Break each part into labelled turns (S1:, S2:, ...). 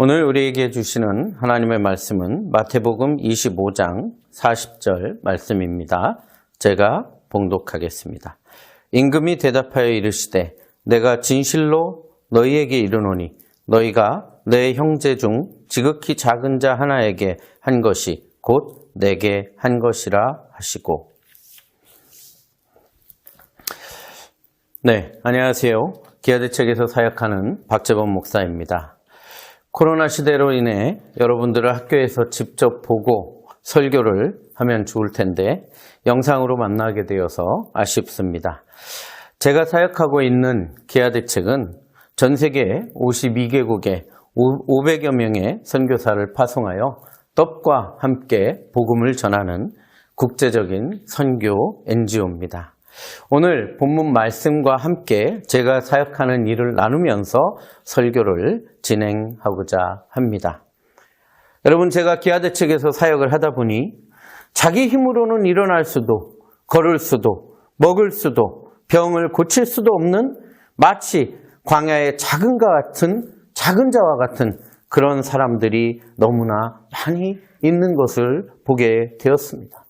S1: 오늘 우리에게 주시는 하나님의 말씀은 마태복음 25장 40절 말씀입니다. 제가 봉독하겠습니다. 임금이 대답하여 이르시되 내가 진실로 너희에게 이르노니 너희가 내 형제 중 지극히 작은 자 하나에게 한 것이 곧 내게 한 것이라 하시고 네, 안녕하세요. 기아대책에서 사역하는 박재범 목사입니다. 코로나 시대로 인해 여러분들을 학교에서 직접 보고 설교를 하면 좋을 텐데 영상으로 만나게 되어서 아쉽습니다. 제가 사역하고 있는 기아 대책은 전 세계 52개국에 500여 명의 선교사를 파송하여 떡과 함께 복음을 전하는 국제적인 선교 NGO입니다. 오늘 본문 말씀과 함께 제가 사역하는 일을 나누면서 설교를 진행하고자 합니다. 여러분 제가 기아대책에서 사역을 하다 보니 자기 힘으로는 일어날 수도 걸을 수도 먹을 수도 병을 고칠 수도 없는 마치 광야의 작은 가 같은 작은 자와 같은 그런 사람들이 너무나 많이 있는 것을 보게 되었습니다.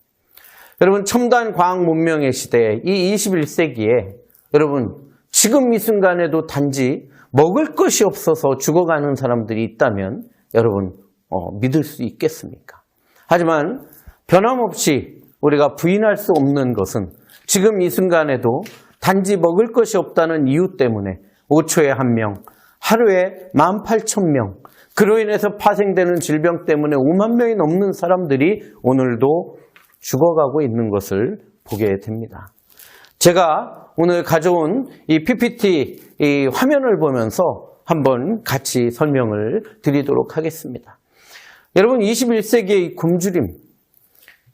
S1: 여러분 첨단 과학 문명의 시대에 이 21세기에 여러분 지금 이 순간에도 단지 먹을 것이 없어서 죽어가는 사람들이 있다면 여러분 어, 믿을 수 있겠습니까? 하지만 변함없이 우리가 부인할 수 없는 것은 지금 이 순간에도 단지 먹을 것이 없다는 이유 때문에 5초에 한 명, 하루에 18,000명, 그로 인해서 파생되는 질병 때문에 5만 명이 넘는 사람들이 오늘도 죽어가고 있는 것을 보게 됩니다. 제가 오늘 가져온 이 PPT 이 화면을 보면서 한번 같이 설명을 드리도록 하겠습니다. 여러분 21세기의 굶주림,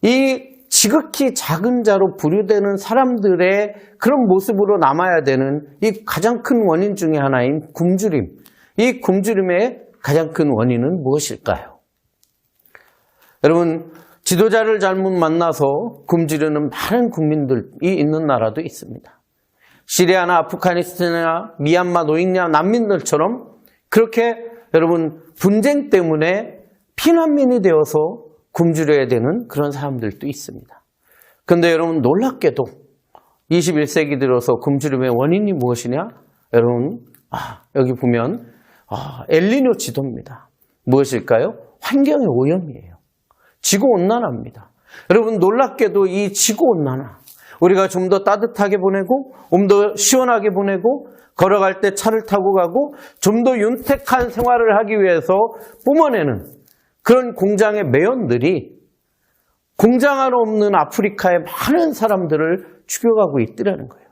S1: 이 지극히 작은 자로 분류되는 사람들의 그런 모습으로 남아야 되는 이 가장 큰 원인 중의 하나인 굶주림. 이 굶주림의 가장 큰 원인은 무엇일까요? 여러분 지도자를 잘못 만나서 굶주리는 많은 국민들이 있는 나라도 있습니다. 시리아나 아프가니스탄이나 미얀마 노익냐 난민들처럼 그렇게 여러분 분쟁 때문에 피난민이 되어서 굶주려야 되는 그런 사람들도 있습니다. 그런데 여러분 놀랍게도 21세기 들어서 굶주림의 원인이 무엇이냐? 여러분 아, 여기 보면 아, 엘리뇨 지도입니다. 무엇일까요? 환경의 오염이에요. 지구온난화입니다. 여러분 놀랍게도 이 지구온난화 우리가 좀 더 따뜻하게 보내고 좀 더 시원하게 보내고 걸어갈 때 차를 타고 가고 좀 더 윤택한 생활을 하기 위해서 뿜어내는 그런 공장의 매연들이 공장 하나 없는 아프리카의 많은 사람들을 죽여가고 있더라는 거예요.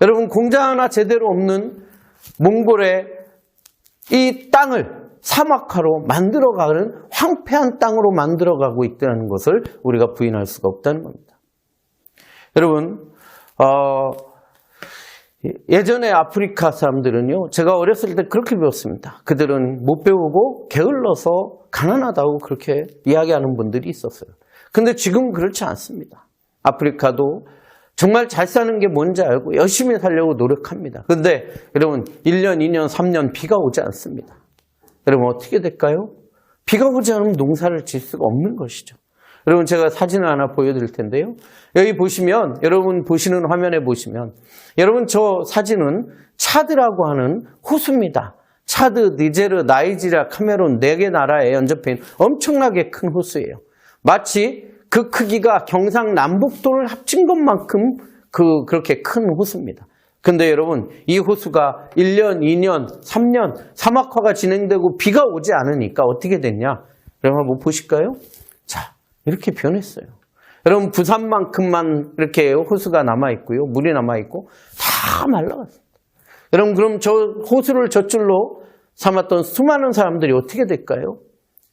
S1: 여러분 공장 하나 제대로 없는 몽골의 이 땅을 사막화로 만들어가는 황폐한 땅으로 만들어가고 있다는 것을 우리가 부인할 수가 없다는 겁니다. 여러분, 어, 예전에 아프리카 사람들은요, 제가 어렸을 때 그렇게 배웠습니다. 그들은 못 배우고 게을러서 가난하다고 그렇게 이야기하는 분들이 있었어요. 근데 지금 그렇지 않습니다. 아프리카도 정말 잘 사는 게 뭔지 알고 열심히 살려고 노력합니다. 근데 여러분, 1년, 2년, 3년 비가 오지 않습니다. 여러분, 어떻게 될까요? 비가 오지 않으면 농사를 질 수가 없는 것이죠. 여러분 제가 사진을 하나 보여드릴 텐데요. 여기 보시면 여러분 보시는 화면에 보시면 여러분 저 사진은 차드라고 하는 호수입니다. 차드, 니제르, 나이지리아, 카메론 네 개 나라에 연접해 있는 엄청나게 큰 호수예요. 마치 그 크기가 경상남북도를 합친 것만큼 그 그렇게 큰 호수입니다. 근데 여러분 이 호수가 1년, 2년, 3년 사막화가 진행되고 비가 오지 않으니까 어떻게 됐냐? 여러분 한번 보실까요? 자, 이렇게 변했어요. 여러분 부산만큼만 이렇게 호수가 남아 있고요. 물이 남아 있고 다 말라갔습니다. 여러분 그럼 저 호수를 젖줄로 삼았던 수많은 사람들이 어떻게 될까요?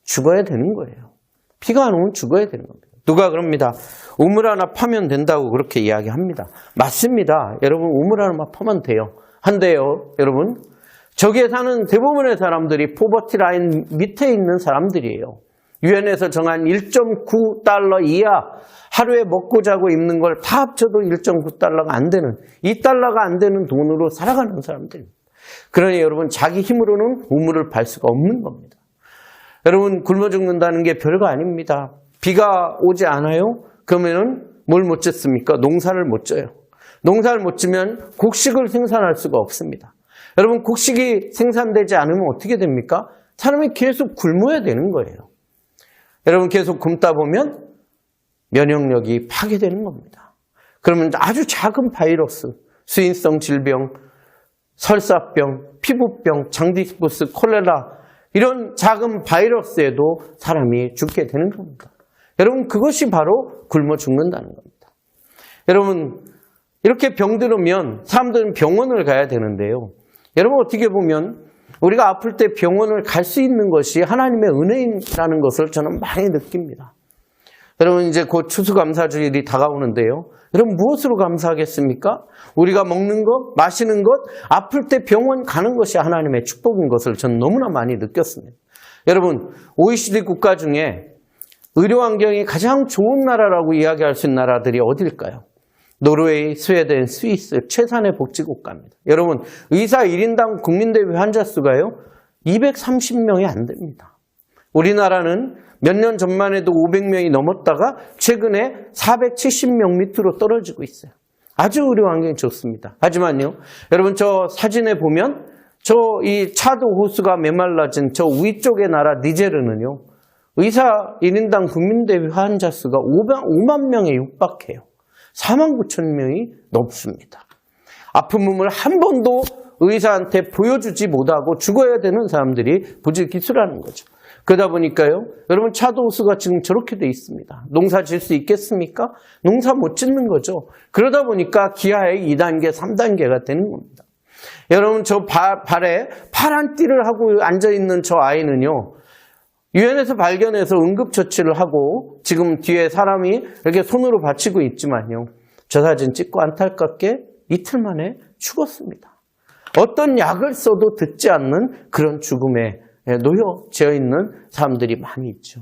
S1: 죽어야 되는 거예요. 비가 안 오면 죽어야 되는 겁니다. 누가 그럽니다. 우물 하나 파면 된다고 그렇게 이야기합니다. 맞습니다. 여러분 우물 하나만 파면 돼요. 한데요, 여러분. 저기에 사는 대부분의 사람들이 포버티 라인 밑에 있는 사람들이에요. 유엔에서 정한 1.9달러 이하 하루에 먹고 자고 입는 걸 다 합쳐도 1.9달러가 안 되는 2달러가 안 되는 돈으로 살아가는 사람들입니다. 그러니 여러분 자기 힘으로는 우물을 팔 수가 없는 겁니다. 여러분 굶어 죽는다는 게 별거 아닙니다. 비가 오지 않아요? 그러면은 뭘 못 짓습니까? 농사를 못 져요. 농사를 못 지면 곡식을 생산할 수가 없습니다. 여러분 곡식이 생산되지 않으면 어떻게 됩니까? 사람이 계속 굶어야 되는 거예요. 여러분 계속 굶다 보면 면역력이 파괴되는 겁니다. 그러면 아주 작은 바이러스, 수인성 질병, 설사병, 피부병, 장디스포스, 콜레라 이런 작은 바이러스에도 사람이 죽게 되는 겁니다. 여러분 그것이 바로 굶어 죽는다는 겁니다. 여러분 이렇게 병들으면 사람들은 병원을 가야 되는데요. 여러분 어떻게 보면 우리가 아플 때 병원을 갈 수 있는 것이 하나님의 은혜라는 것을 저는 많이 느낍니다. 여러분 이제 곧 추수감사주일이 다가오는데요. 여러분 무엇으로 감사하겠습니까? 우리가 먹는 것, 마시는 것, 아플 때 병원 가는 것이 하나님의 축복인 것을 저는 너무나 많이 느꼈습니다. 여러분 OECD 국가 중에 의료 환경이 가장 좋은 나라라고 이야기할 수 있는 나라들이 어딜까요? 노르웨이, 스웨덴, 스위스 최산의 복지국가입니다. 여러분 의사 1인당 국민 대비 환자 수가요 230명이 안 됩니다. 우리나라는 몇 년 전만 해도 500명이 넘었다가 최근에 470명 밑으로 떨어지고 있어요. 아주 의료 환경이 좋습니다. 하지만요, 여러분 저 사진에 보면 저 이 차도 호수가 메말라진 저 위쪽의 나라 니제르는요, 의사 1인당 국민대비 환자 수가 5만 명에 육박해요. 4만 9천 명이 넘습니다. 아픈 몸을 한 번도 의사한테 보여주지 못하고 죽어야 되는 사람들이 부지기수라는 거죠. 그러다 보니까요, 여러분 차도수가 지금 저렇게 돼 있습니다. 농사 질 수 있겠습니까? 농사 못 짓는 거죠. 그러다 보니까 기아의 2단계, 3단계가 되는 겁니다. 여러분 저 발, 발에 파란 띠를 하고 앉아 있는 저 아이는요, 유엔에서 발견해서 응급처치를 하고 지금 뒤에 사람이 이렇게 손으로 받치고 있지만요. 저 사진 찍고 안타깝게 이틀 만에 죽었습니다. 어떤 약을 써도 듣지 않는 그런 죽음에 놓여져 있는 사람들이 많이 있죠.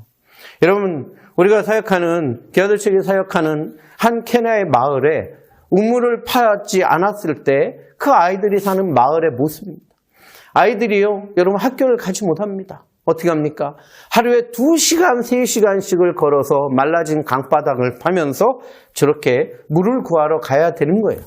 S1: 여러분, 우리가 사역하는, 기아들책에 사역하는 한 케냐의 마을에 우물을 파지 않았을 때 그 아이들이 사는 마을의 모습입니다. 아이들이요, 여러분 학교를 가지 못합니다. 어떻게 합니까? 하루에 2시간, 3시간씩을 걸어서 말라진 강바닥을 파면서 저렇게 물을 구하러 가야 되는 거예요.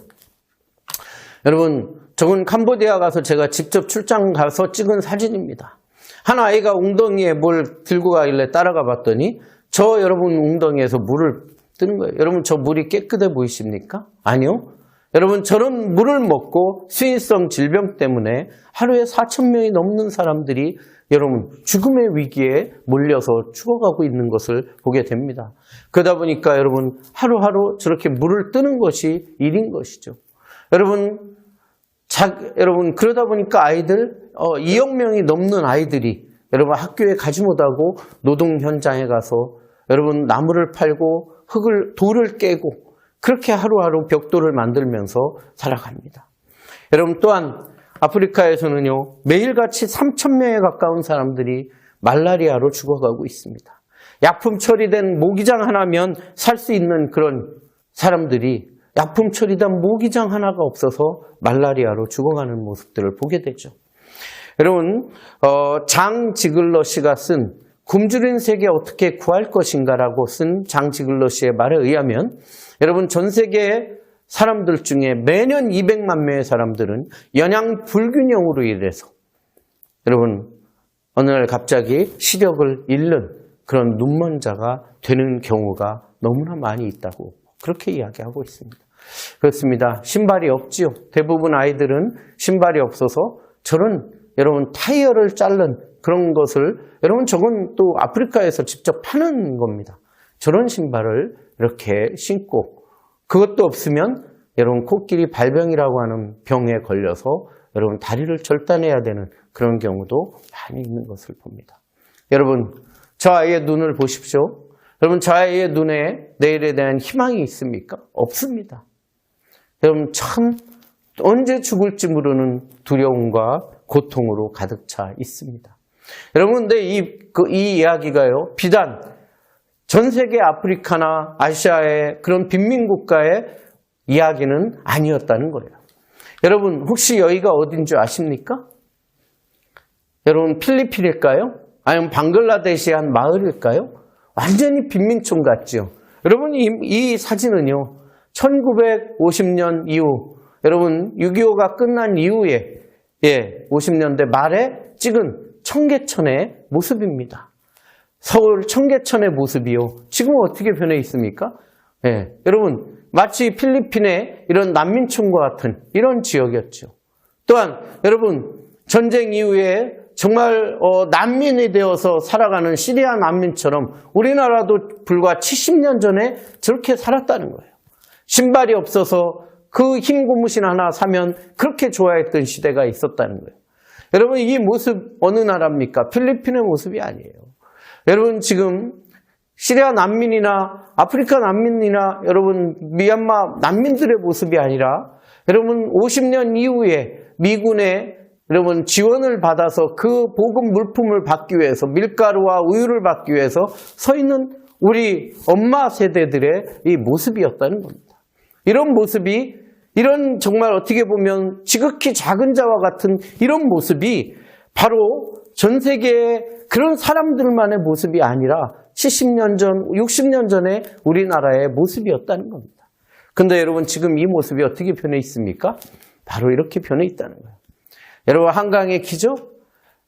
S1: 여러분, 저건 캄보디아 가서 제가 직접 출장 가서 찍은 사진입니다. 한 아이가 웅덩이에 뭘 들고 가길래 따라가 봤더니 저 여러분 웅덩이에서 물을 뜨는 거예요. 여러분 저 물이 깨끗해 보이십니까? 아니요. 여러분 저런 물을 먹고 수인성 질병 때문에 하루에 4천 명이 넘는 사람들이 여러분 죽음의 위기에 몰려서 죽어가고 있는 것을 보게 됩니다. 그러다 보니까 여러분 하루하루 저렇게 물을 뜨는 것이 일인 것이죠. 여러분 자, 여러분 그러다 보니까 아이들 어, 2억 명이 넘는 아이들이 여러분 학교에 가지 못하고 노동 현장에 가서 여러분 나무를 팔고 흙을 돌을 깨고 그렇게 하루하루 벽돌을 만들면서 살아갑니다. 여러분 또한 아프리카에서는요 매일같이 3천 명에 가까운 사람들이 말라리아로 죽어가고 있습니다. 약품 처리된 모기장 하나면 살 수 있는 그런 사람들이 약품 처리된 모기장 하나가 없어서 말라리아로 죽어가는 모습들을 보게 되죠. 여러분, 어, 장 지글러 씨가 쓴 굶주린 세계 어떻게 구할 것인가라고 쓴 장 지글러 씨의 말에 의하면 여러분 전 세계 사람들 중에 매년 200만 명의 사람들은 영양 불균형으로 인해서 여러분 어느 날 갑자기 시력을 잃는 그런 눈먼 자가 되는 경우가 너무나 많이 있다고 그렇게 이야기하고 있습니다. 그렇습니다. 신발이 없지요. 대부분 아이들은 신발이 없어서 저런 여러분 타이어를 자른 그런 것을 여러분 저건 또 아프리카에서 직접 파는 겁니다. 저런 신발을 이렇게 신고 그것도 없으면 여러분 코끼리 발병이라고 하는 병에 걸려서 여러분 다리를 절단해야 되는 그런 경우도 많이 있는 것을 봅니다. 여러분 저 아이의 눈을 보십시오. 여러분 저 아이의 눈에 내일에 대한 희망이 있습니까? 없습니다. 여러분 참 언제 죽을지 모르는 두려움과 고통으로 가득 차 있습니다. 여러분, 근데 이, 그, 이 이야기가요, 비단 전 세계 아프리카나 아시아의 그런 빈민국가의 이야기는 아니었다는 거예요. 여러분 혹시 여기가 어딘 줄 아십니까? 여러분 필리핀일까요? 아니면 방글라데시의 한 마을일까요? 완전히 빈민촌 같죠. 여러분 이, 이 사진은요. 1950년 이후 여러분 6.25가 끝난 이후에 예, 50년대 말에 찍은 청계천의 모습입니다. 서울 청계천의 모습이요. 지금 어떻게 변해 있습니까? 예, 여러분 마치 필리핀의 이런 난민촌과 같은 이런 지역이었죠. 또한 여러분 전쟁 이후에 정말 어, 난민이 되어서 살아가는 시리아 난민처럼 우리나라도 불과 70년 전에 저렇게 살았다는 거예요. 신발이 없어서 그 흰 고무신 하나 사면 그렇게 좋아했던 시대가 있었다는 거예요. 여러분 이 모습 어느 나라입니까? 필리핀의 모습이 아니에요. 여러분 지금 시리아 난민이나 아프리카 난민이나 여러분 미얀마 난민들의 모습이 아니라 여러분 50년 이후에 미군의 여러분 지원을 받아서 그 보급 물품을 받기 위해서 밀가루와 우유를 받기 위해서 서 있는 우리 엄마 세대들의 이 모습이었다는 겁니다. 이런 모습이 이런 정말 어떻게 보면 지극히 작은 자와 같은 이런 모습이 바로 전 세계의 그런 사람들만의 모습이 아니라 70년 전, 60년 전에 우리나라의 모습이었다는 겁니다. 근데 여러분 지금 이 모습이 어떻게 변해 있습니까? 바로 이렇게 변해 있다는 거예요. 여러분 한강의 기적?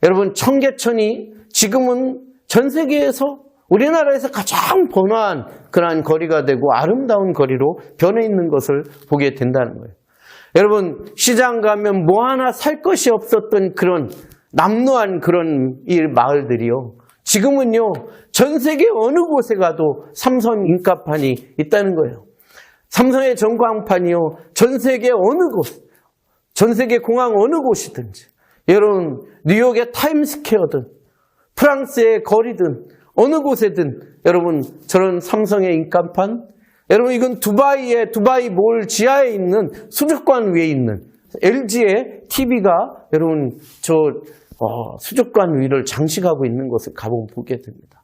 S1: 여러분 청계천이 지금은 전 세계에서 우리나라에서 가장 번화한 그러한 거리가 되고 아름다운 거리로 변해 있는 것을 보게 된다는 거예요. 여러분 시장 가면 뭐 하나 살 것이 없었던 그런 남루한 그런 이 마을들이요. 지금은요 전 세계 어느 곳에 가도 삼성 인가판이 있다는 거예요. 삼성의 전광판이요 전 세계 어느 곳, 전 세계 공항 어느 곳이든지 여러분 뉴욕의 타임스퀘어든 프랑스의 거리든 어느 곳에든 여러분 저런 삼성의 인간판 여러분 이건 두바이의 두바이 몰 지하에 있는 수족관 위에 있는 LG의 TV가 여러분 저 어, 수족관 위를 장식하고 있는 것을 가보면 보게 됩니다.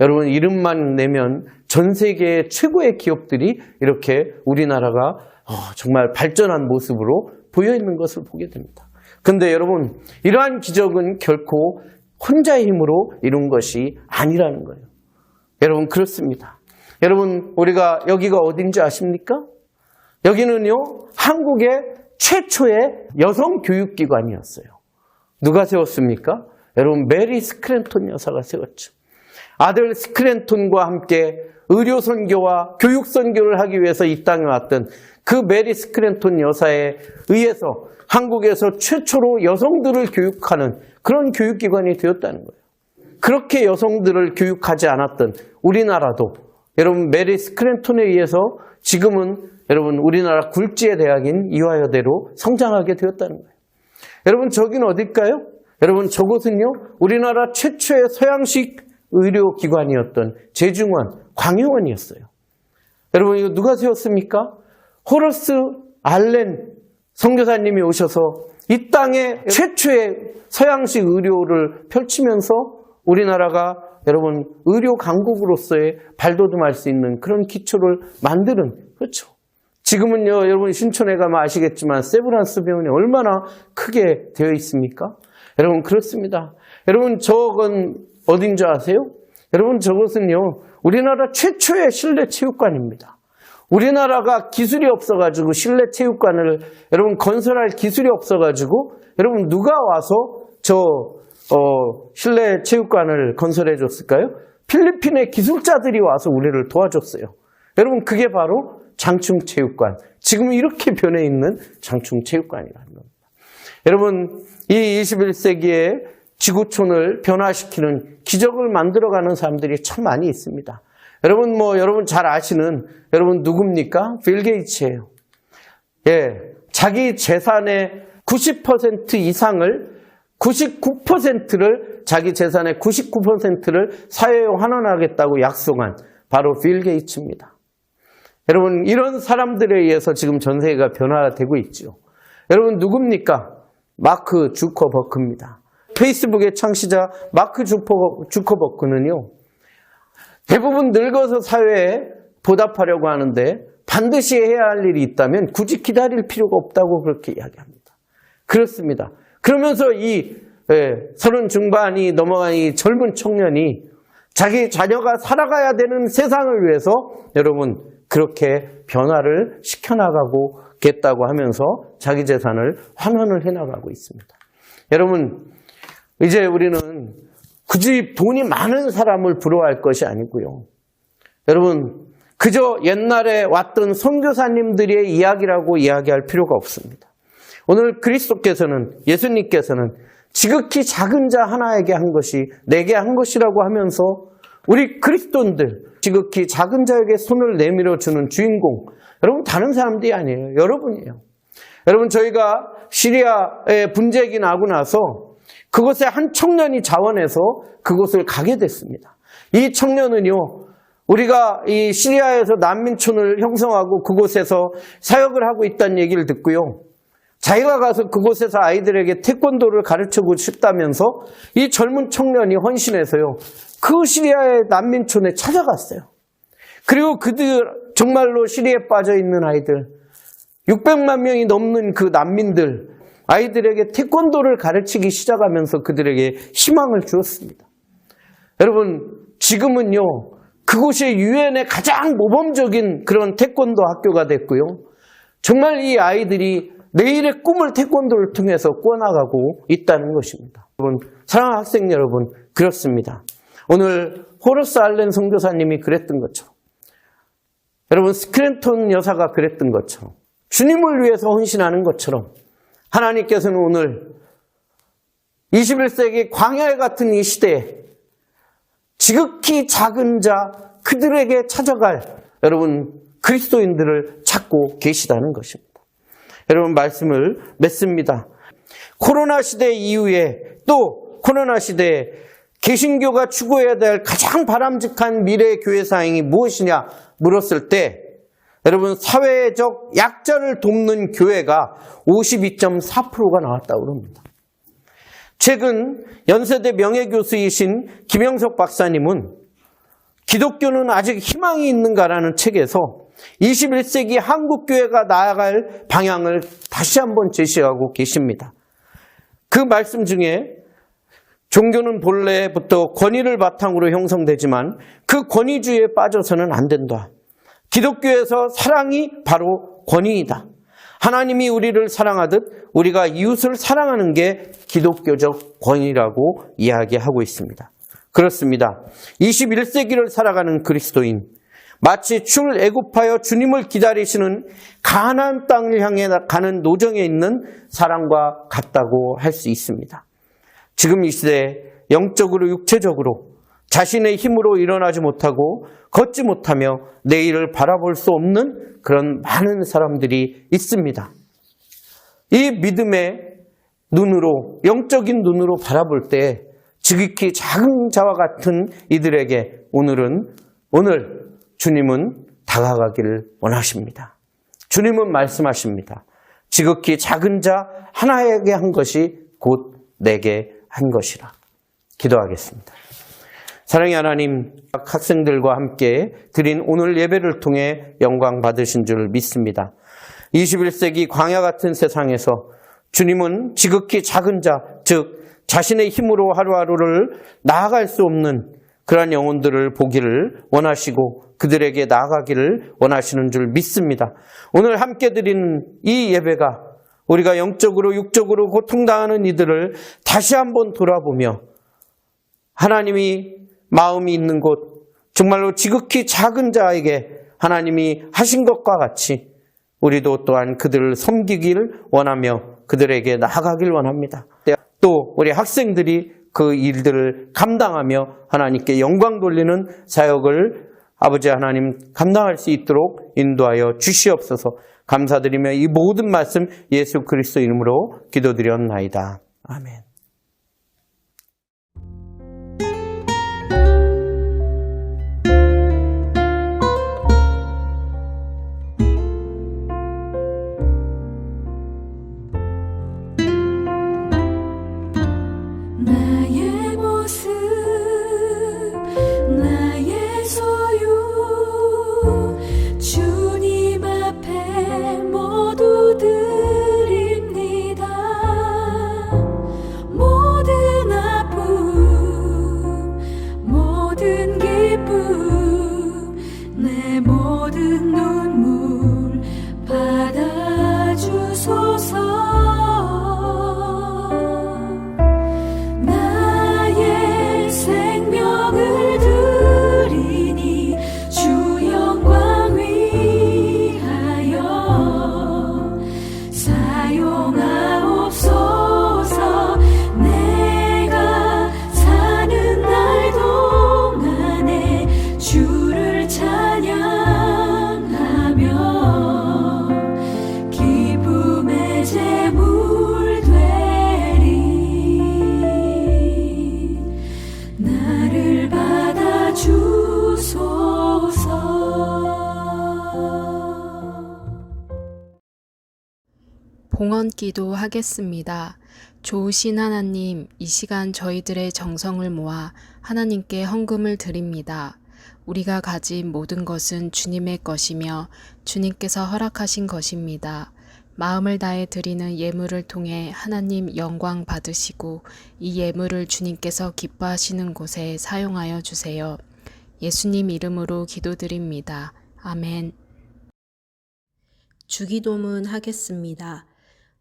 S1: 여러분 이름만 내면 전 세계의 최고의 기업들이 이렇게 우리나라가 어, 정말 발전한 모습으로 보여 있는 것을 보게 됩니다. 근데 여러분 이러한 기적은 결코 혼자의 힘으로 이룬 것이 아니라는 거예요. 여러분 그렇습니다. 여러분 우리가 여기가 어딘지 아십니까? 여기는요 한국의 최초의 여성 교육기관이었어요. 누가 세웠습니까? 여러분 메리 스크랜톤 여사가 세웠죠. 아들 스크랜톤과 함께 의료 선교와 교육 선교를 하기 위해서 이 땅에 왔던 그 메리 스크랜톤 여사에 의해서 한국에서 최초로 여성들을 교육하는 그런 교육기관이 되었다는 거예요. 그렇게 여성들을 교육하지 않았던 우리나라도 여러분 메리 스크랜톤에 의해서 지금은 여러분 우리나라 굴지의 대학인 이화여대로 성장하게 되었다는 거예요. 여러분 저긴 어딜까요? 여러분 저곳은요 우리나라 최초의 서양식 의료기관이었던 제중원 광해원이었어요. 여러분 이거 누가 세웠습니까? 호러스 알렌 선교사님이 오셔서 이 땅에 최초의 서양식 의료를 펼치면서 우리나라가 여러분 의료 강국으로서의 발돋움할 수 있는 그런 기초를 만드는 그렇죠. 지금은요 여러분 신촌에 가면 아시겠지만 세브란스 병원이 얼마나 크게 되어 있습니까? 여러분 그렇습니다. 여러분 저건 어딘 줄 아세요? 여러분 저것은요 우리나라 최초의 실내 체육관입니다. 우리나라가 기술이 없어가지고 실내 체육관을 여러분 건설할 기술이 없어가지고 여러분 누가 와서 저 어, 실내 체육관을 건설해 줬을까요? 필리핀의 기술자들이 와서 우리를 도와줬어요. 여러분 그게 바로 장충체육관. 지금 이렇게 변해 있는 장충체육관이라는 겁니다. 여러분 이 21세기에 지구촌을 변화시키는 기적을 만들어가는 사람들이 참 많이 있습니다. 여러분 뭐 여러분 잘 아시는 여러분 누굽니까? 빌 게이츠예요. 예, 자기 재산의 90% 이상을 99%를 자기 재산의 99%를 사회에 환원하겠다고 약속한 바로 빌 게이츠입니다. 여러분 이런 사람들에 의해서 지금 전 세계가 변화되고 있죠. 여러분 누굽니까? 마크 주커버크입니다. 페이스북의 창시자 마크 주커버크는요. 대부분 늙어서 사회에 보답하려고 하는데 반드시 해야 할 일이 있다면 굳이 기다릴 필요가 없다고 그렇게 이야기합니다. 그렇습니다. 그러면서 이 예, 서른 중반이 넘어간 이 젊은 청년이 자기 자녀가 살아가야 되는 세상을 위해서 여러분 그렇게 변화를 시켜나가고겠다고 하면서 자기 재산을 환원을 해나가고 있습니다. 여러분 이제 우리는 굳이 돈이 많은 사람을 부러워할 것이 아니고요. 여러분 그저 옛날에 왔던 선교사님들의 이야기라고 이야기할 필요가 없습니다. 오늘 그리스도께서는 예수님께서는 지극히 작은 자 하나에게 한 것이 내게 한 것이라고 하면서 우리 그리스도인들 지극히 작은 자에게 손을 내밀어 주는 주인공 여러분 다른 사람들이 아니에요. 여러분이에요. 여러분 저희가 시리아에 분쟁이 나고 나서 그곳에 한 청년이 자원해서 그곳을 가게 됐습니다. 이 청년은요. 우리가 이 시리아에서 난민촌을 형성하고 그곳에서 사역을 하고 있다는 얘기를 듣고요. 자기가 가서 그곳에서 아이들에게 태권도를 가르치고 싶다면서 이 젊은 청년이 헌신해서요. 그 시리아의 난민촌에 찾아갔어요. 그리고 그들 정말로 시리아에 빠져 있는 아이들 600만 명이 넘는 그 난민들 아이들에게 태권도를 가르치기 시작하면서 그들에게 희망을 주었습니다. 여러분 지금은요 그곳이 유엔의 가장 모범적인 그런 태권도 학교가 됐고요. 정말 이 아이들이 내일의 꿈을 태권도를 통해서 꾸어나가고 있다는 것입니다. 여러분 사랑하는 학생 여러분 그렇습니다. 오늘 호러스 알렌 선교사님이 그랬던 것처럼 여러분 스크랜턴 여사가 그랬던 것처럼 주님을 위해서 헌신하는 것처럼 하나님께서는 오늘 21세기 광야에 같은 이 시대에 지극히 작은 자 그들에게 찾아갈 여러분 그리스도인들을 찾고 계시다는 것입니다. 여러분 말씀을 맺습니다. 코로나 시대 이후에 또 코로나 시대에 개신교가 추구해야 될 가장 바람직한 미래 교회 사행이 무엇이냐 물었을 때 여러분 사회적 약자를 돕는 교회가 52.4%가 나왔다고 합니다. 최근 연세대 명예교수이신 김영석 박사님은 기독교는 아직 희망이 있는가라는 책에서 21세기 한국교회가 나아갈 방향을 다시 한번 제시하고 계십니다. 그 말씀 중에 종교는 본래부터 권위를 바탕으로 형성되지만 그 권위주의에 빠져서는 안 된다. 기독교에서 사랑이 바로 권위이다. 하나님이 우리를 사랑하듯 우리가 이웃을 사랑하는 게 기독교적 권위라고 이야기하고 있습니다. 그렇습니다. 21세기를 살아가는 그리스도인 마치 출애굽하여 주님을 기다리시는 가나안 땅을 향해 가는 노정에 있는 사람과 같다고 할 수 있습니다. 지금 이 시대에 영적으로 육체적으로 자신의 힘으로 일어나지 못하고 걷지 못하며 내일을 바라볼 수 없는 그런 많은 사람들이 있습니다. 이 믿음의 눈으로 영적인 눈으로 바라볼 때 지극히 작은 자와 같은 이들에게 오늘은 오늘 주님은 다가가기를 원하십니다. 주님은 말씀하십니다. 지극히 작은 자 하나에게 한 것이 곧 내게 한 것이라. 기도하겠습니다. 사랑의 하나님, 학생들과 함께 드린 오늘 예배를 통해 영광 받으신 줄 믿습니다. 21세기 광야 같은 세상에서 주님은 지극히 작은 자, 즉 자신의 힘으로 하루하루를 나아갈 수 없는 그러한 영혼들을 보기를 원하시고 그들에게 나아가기를 원하시는 줄 믿습니다. 오늘 함께 드린 이 예배가 우리가 영적으로 육적으로 고통당하는 이들을 다시 한번 돌아보며 하나님이 마음이 있는 곳 정말로 지극히 작은 자에게 하나님이 하신 것과 같이 우리도 또한 그들을 섬기기를 원하며 그들에게 나아가길 원합니다. 또 우리 학생들이 그 일들을 감당하며 하나님께 영광 돌리는 사역을 아버지 하나님 감당할 수 있도록 인도하여 주시옵소서 감사드리며 이 모든 말씀 예수 그리스도 이름으로 기도드렸나이다. 아멘.
S2: 봉헌 기도 하겠습니다. 좋으신 하나님, 이 시간 저희들의 정성을 모아 하나님께 헌금을 드립니다. 우리가 가진 모든 것은 주님의 것이며 주님께서 허락하신 것입니다. 마음을 다해 드리는 예물을 통해 하나님 영광 받으시고 이 예물을 주님께서 기뻐하시는 곳에 사용하여 주세요. 예수님 이름으로 기도드립니다. 아멘.
S3: 주기도문 하겠습니다.